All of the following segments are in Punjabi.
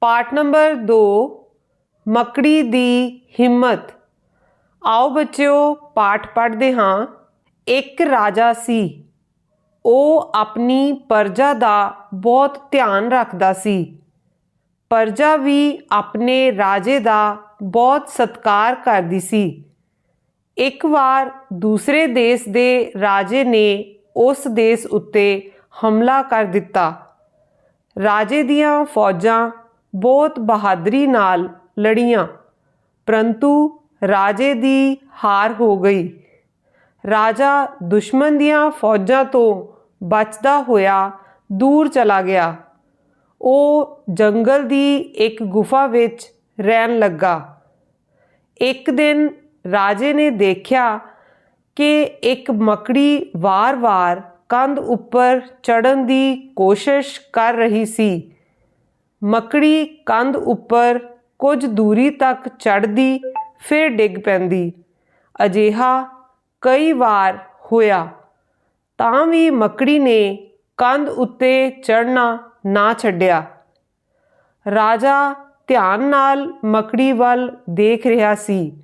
ਪਾਠ ਨੰਬਰ 2 ਮੱਕੜੀ ਦੀ ਹਿੰਮਤ। ਆਓ ਬੱਚਿਓ, ਪਾਠ ਪੜ੍ਹਦੇ ਹਾਂ। ਇੱਕ ਰਾਜਾ ਸੀ। ਉਹ ਆਪਣੀ ਪਰਜਾ ਦਾ ਬਹੁਤ ਧਿਆਨ ਰੱਖਦਾ ਸੀ। ਪਰਜਾ ਵੀ ਆਪਣੇ ਰਾਜੇ ਦਾ ਬਹੁਤ ਸਤਿਕਾਰ ਕਰਦੀ ਸੀ। ਇੱਕ ਵਾਰ ਦੂਸਰੇ ਦੇਸ਼ ਦੇ ਰਾਜੇ ਨੇ ਉਸ ਦੇਸ਼ ਉੱਤੇ ਹਮਲਾ ਕਰ ਦਿੱਤਾ। ਰਾਜੇ ਦੀਆਂ ਫੌਜਾਂ ਬਹੁਤ ਬਹਾਦਰੀ ਨਾਲ ਲੜੀਆਂ। ਪਰੰਤੂ ਰਾਜੇ ਦੀ ਹਾਰ ਹੋ ਗਈ। ਰਾਜਾ ਦੁਸ਼ਮਣ ਦੀਆਂ ਫੌਜਾਂ ਤੋਂ ਬਚਦਾ ਹੋਇਆ ਦੂਰ ਚਲਾ ਗਿਆ। ਉਹ ਜੰਗਲ ਦੀ ਇੱਕ ਗੁਫਾ ਵਿੱਚ ਰਹਿਣ ਲੱਗਾ। ਇੱਕ ਦਿਨ ਰਾਜੇ ਨੇ ਦੇਖਿਆ ਕਿ ਇੱਕ ਮੱਕੜੀ ਵਾਰ-ਵਾਰ ਕੰਧ ਉੱਪਰ ਚੜਨ ਦੀ ਕੋਸ਼ਿਸ਼ ਕਰ ਰਹੀ ਸੀ। ਮੱਕੜੀ ਕੰਧ ਉੱਪਰ ਕੁਝ ਦੂਰੀ ਤੱਕ ਚੜਦੀ ਫਿਰ ਡਿੱਗ ਪੈਂਦੀ। ਅਜਿਹਾ ਕਈ ਵਾਰ ਹੋਇਆ। ਤਾਂ ਵੀ ਮੱਕੜੀ ਨੇ ਕੰਧ ਉੱਤੇ ਚੜਨਾ ਨਾ ਛੱਡਿਆ। ਰਾਜਾ ਧਿਆਨ ਨਾਲ ਮੱਕੜੀ ਵੱਲ ਦੇਖ ਰਿਹਾ ਸੀ।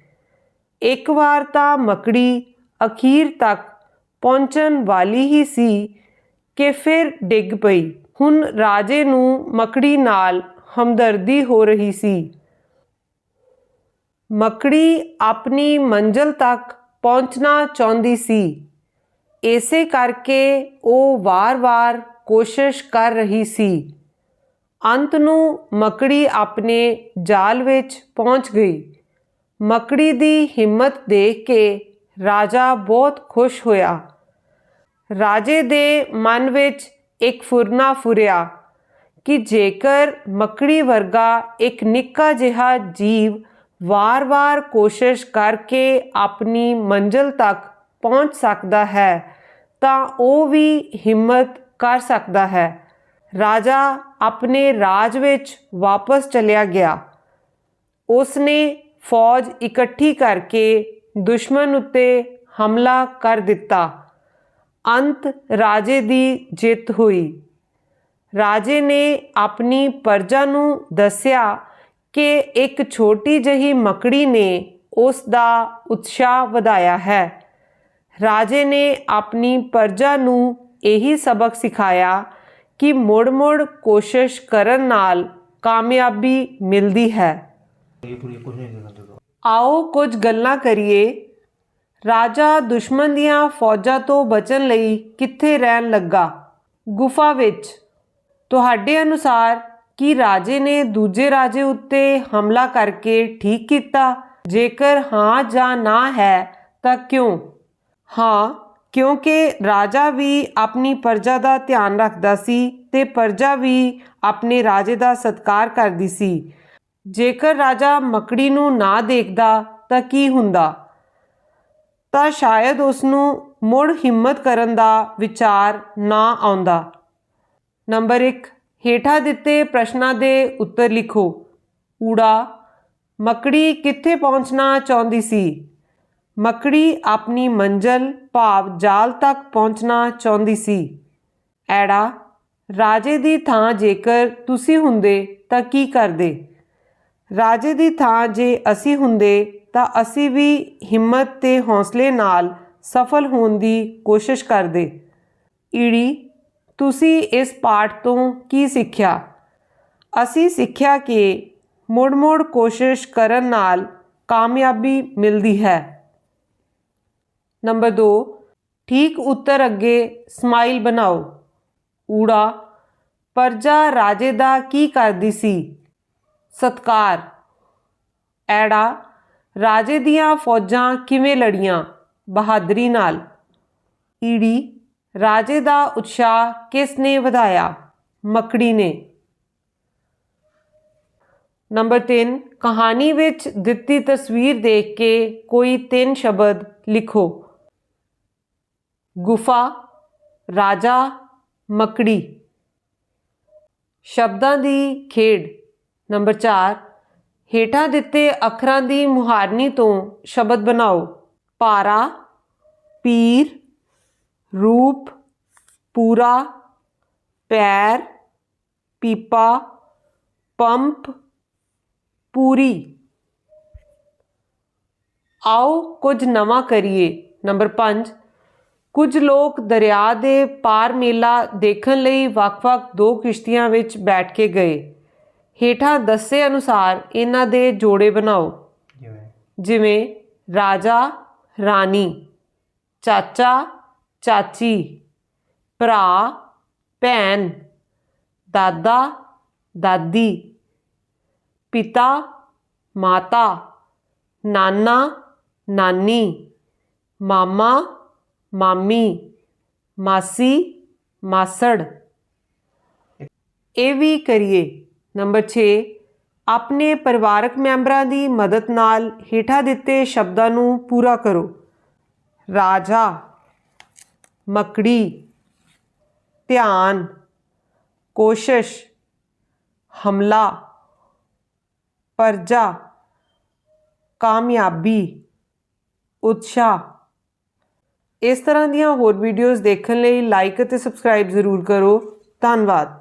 ਇੱਕ ਵਾਰ ਤਾਂ ਮੱਕੜੀ ਅਖੀਰ ਤੱਕ ਪਹੁੰਚਣ ਵਾਲੀ ਹੀ ਸੀ ਕਿ ਫਿਰ ਡਿੱਗ ਪਈ। ਹੁਣ ਰਾਜੇ ਨੂੰ ਮੱਕੜੀ ਨਾਲ ਹਮਦਰਦੀ ਹੋ ਰਹੀ ਸੀ। ਮੱਕੜੀ ਆਪਣੀ ਮੰਜ਼ਲ ਤੱਕ ਪਹੁੰਚਣਾ ਚਾਹੁੰਦੀ ਸੀ। ਇਸੇ ਕਰਕੇ ਉਹ ਵਾਰ-ਵਾਰ ਕੋਸ਼ਿਸ਼ ਕਰ ਰਹੀ ਸੀ। ਅੰਤ ਨੂੰ ਮੱਕੜੀ ਆਪਣੇ ਜਾਲ ਵਿੱਚ ਪਹੁੰਚ ਗਈ। ਮੱਕੜੀ ਦੀ ਹਿੰਮਤ ਦੇਖ ਕੇ ਰਾਜਾ ਬਹੁਤ ਖੁਸ਼ ਹੋਇਆ। ਰਾਜੇ ਦੇ ਮਨ ਵਿੱਚ ਇੱਕ ਫੁਰਨਾ ਫੁਰਿਆ, ਕਿ ਜੇਕਰ ਮੱਕੜੀ ਵਰਗਾ ਇੱਕ ਨਿੱਕਾ ਜਿਹਾ ਜੀਵ ਵਾਰ-ਵਾਰ ਕੋਸ਼ਿਸ਼ ਕਰਕੇ ਆਪਣੀ ਮੰਜ਼ਲ ਤੱਕ ਪਹੁੰਚ ਸਕਦਾ ਹੈ, ਤਾਂ ਉਹ ਵੀ ਹਿੰਮਤ ਕਰ ਸਕਦਾ ਹੈ। ਰਾਜਾ ਆਪਣੇ ਰਾਜ ਵਿੱਚ ਵਾਪਸ ਚਲਿਆ ਗਿਆ। ਉਸ ਨੇ ਫੌਜ ਇਕੱਠੀ ਕਰਕੇ ਦੁਸ਼ਮਣ ਉੱਤੇ ਹਮਲਾ ਕਰ ਦਿੱਤਾ। ਅੰਤ ਰਾਜੇ ਦੀ ਜਿੱਤ ਹੋਈ। ਰਾਜੇ ਨੇ ਆਪਣੀ ਪਰਜਾ ਨੂੰ ਦੱਸਿਆ ਕਿ ਇੱਕ ਛੋਟੀ ਜਹੀ ਮੱਕੜੀ ਨੇ ਉਸ ਦਾ ਉਤਸ਼ਾਹ ਵਧਾਇਆ ਹੈ। ਰਾਜੇ ਨੇ ਆਪਣੀ ਪਰਜਾ ਨੂੰ ਇਹੀ ਸਬਕ ਸਿਖਾਇਆ ਕਿ ਮੁੜ-ਮੁੜ ਕੋਸ਼ਿਸ਼ ਕਰਨ ਨਾਲ ਕਾਮਯਾਬੀ ਮਿਲਦੀ ਹੈ। ਆਓ ਕੁਝ ਗੱਲਾਂ ਕਰੀਏ। ਰਾਜਾ ਦੁਸ਼ਮਣ ਦੀਆਂ ਫੌਜਾਂ ਤੋਂ ਬਚਣ ਲਈ ਕਿੱਥੇ ਰਹਿਣ ਲੱਗਾ? ਗੁਫਾ ਵਿੱਚ। ਤੁਹਾਡੇ ਅਨੁਸਾਰ ਕੀ ਰਾਜੇ ਨੇ ਦੂਜੇ ਰਾਜੇ ਉੱਤੇ ਹਮਲਾ ਕਰਕੇ ਠੀਕ ਕੀਤਾ? ਜੇਕਰ ਹਾਂ ਜਾਂ ਨਾ ਹੈ, ਤਾਂ ਕਿਉਂ? ਹਾਂ, ਕਿਉਂਕਿ ਰਾਜਾ ਵੀ ਆਪਣੀ ਪਰਜਾ ਦਾ ਧਿਆਨ ਰੱਖਦਾ ਸੀ ਤੇ ਪਰਜਾ ਵੀ ਆਪਣੇ ਰਾਜੇ ਦਾ ਸਤਿਕਾਰ ਕਰਦੀ ਸੀ। ਜੇਕਰ ਰਾਜਾ ਮੱਕੜੀ ਨੂੰ ਨਾ ਦੇਖਦਾ, ਤਾਂ ਕੀ ਹੁੰਦਾ? ਤਾਂ ਸ਼ਾਇਦ ਉਸ ਨੂੰ ਮੁੜ ਹਿੰਮਤ ਕਰਨ ਦਾ ਵਿਚਾਰ ਨਾ ਆਉਂਦਾ। ਨੰਬਰ 1 ਹੇਠਾਂ ਦਿੱਤੇ ਪ੍ਰਸ਼ਨਾਂ ਦੇ ਉੱਤਰ ਲਿਖੋ। ਊੜਾ, ਮੱਕੜੀ ਕਿੱਥੇ ਪਹੁੰਚਣਾ ਚਾਹੁੰਦੀ ਸੀ? ਮੱਕੜੀ ਆਪਣੀ ਮੰਜ਼ਲ, ਭਾਵ ਜਾਲ ਤੱਕ ਪਹੁੰਚਣਾ ਚਾਹੁੰਦੀ ਸੀ। ਐੜਾ, ਰਾਜੇ ਦੀ ਥਾਂ ਜੇਕਰ ਤੁਸੀਂ ਹੁੰਦੇ ਤਾਂ ਕੀ ਕਰਦੇ? ਰਾਜੇ ਦੀ ਥਾਂ ਜੇ ਅਸੀਂ ਹੁੰਦੇ ਤਾਂ ਅਸੀਂ ਵੀ ਹਿੰਮਤ ਤੇ ਹੌਸਲੇ ਨਾਲ ਸਫਲ ਹੋਣ ਦੀ ਕੋਸ਼ਿਸ਼ ਕਰਦੇ। ਈੜੀ, ਤੁਸੀਂ ਇਸ ਪਾਠ ਤੋਂ ਕੀ ਸਿੱਖਿਆ? ਅਸੀਂ ਸਿੱਖਿਆ ਕਿ ਮੁੜ-ਮੁੜ ਕੋਸ਼ਿਸ਼ ਕਰਨ ਨਾਲ ਕਾਮਯਾਬੀ ਮਿਲਦੀ ਹੈ। ਨੰਬਰ 2 ਠੀਕ ਉੱਤਰ ਅੱਗੇ ਸਮਾਈਲ ਬਣਾਓ। ਊੜਾ, ਪਰਜਾ ਰਾਜੇ ਦਾ ਕੀ ਕਰਦੀ ਸੀ? ਸਤਕਾਰ। ਐੜਾ ਰਾਜੇ ਦੀਆਂ ਫੌਜਾਂ ਕਿਵੇਂ ਲੜੀਆਂ? ਬਹਾਦਰੀ ਨਾਲ। ਈੜੀ, ਰਾਜੇ ਦਾ ਉਤਸ਼ਾਹ ਕਿਸ ਨੇ ਵਧਾਇਆ? ਮੱਕੜੀ ਨੇ। ਨੰਬਰ 3 ਕਹਾਣੀ ਵਿੱਚ ਦਿੱਤੀ ਤਸਵੀਰ ਦੇਖ ਕੇ ਕੋਈ ਤਿੰਨ ਸ਼ਬਦ ਲਿਖੋ। ਗੁਫਾ, ਰਾਜਾ, ਮੱਕੜੀ। ਸ਼ਬਦਾਂ ਦੀ ਖੇਡ। ਨੰਬਰ 4 ਹੇਠਾਂ ਦਿੱਤੇ ਅੱਖਰਾਂ ਦੀ ਮੁਹਾਰਨੀ ਤੋਂ ਸ਼ਬਦ ਬਣਾਓ। ਪਾਰਾ, ਪੀਰ, ਰੂਪ, ਪੂਰਾ, ਪੈਰ, ਪੀਪਾ, ਪੰਪ, ਪੂਰੀ। ਆਓ ਕੁਝ ਨਵਾਂ ਕਰੀਏ। ਨੰਬਰ 5 ਕੁਝ ਲੋਕ ਦਰਿਆ ਦੇ ਪਾਰ ਮੇਲਾ ਦੇਖਣ ਲਈ ਵੱਖ-ਵੱਖ ਦੋ ਕਿਸ਼ਤੀਆਂ ਵਿੱਚ ਬੈਠ ਕੇ ਗਏ। ਹੇਠਾਂ ਦੱਸੇ ਅਨੁਸਾਰ ਇਹਨਾਂ ਦੇ ਜੋੜੇ ਬਣਾਓ। ਜਿਵੇਂ ਜਿਵੇਂ ਰਾਜਾ ਰਾਣੀ ਚਾਚਾ ਚਾਚੀ ਭਰਾ ਭੈਣ ਦਾਦਾ ਦਾਦੀ ਪਿਤਾ ਮਾਤਾ ਨਾਨਾ ਨਾਨੀ ਮਾਮਾ ਮਾਮੀ ਮਾਸੀ ਮਾਸੜ। ਇਹ ਵੀ ਕਰੀਏ। ਨੰਬਰ 6 ਆਪਣੇ ਪਰਿਵਾਰਕ ਮੈਂਬਰਾਂ ਦੀ ਮਦਦ ਨਾਲ ਹੇਠਾਂ ਦਿੱਤੇ ਸ਼ਬਦਾਂ ਨੂੰ ਪੂਰਾ ਕਰੋ। ਰਾਜਾ, ਮੱਕੜੀ, ਧਿਆਨ, ਕੋਸ਼ਿਸ਼, ਹਮਲਾ, ਪਰਜਾ, ਕਾਮਯਾਬੀ, ਉਤਸ਼ਾਹ। ਇਸ ਤਰ੍ਹਾਂ ਦੀਆਂ ਹੋਰ ਵੀਡੀਓਜ਼ ਦੇਖਣ ਲਈ ਲਾਈਕ ਅਤੇ ਸਬਸਕ੍ਰਾਈਬ ਜ਼ਰੂਰ ਕਰੋ। ਧੰਨਵਾਦ।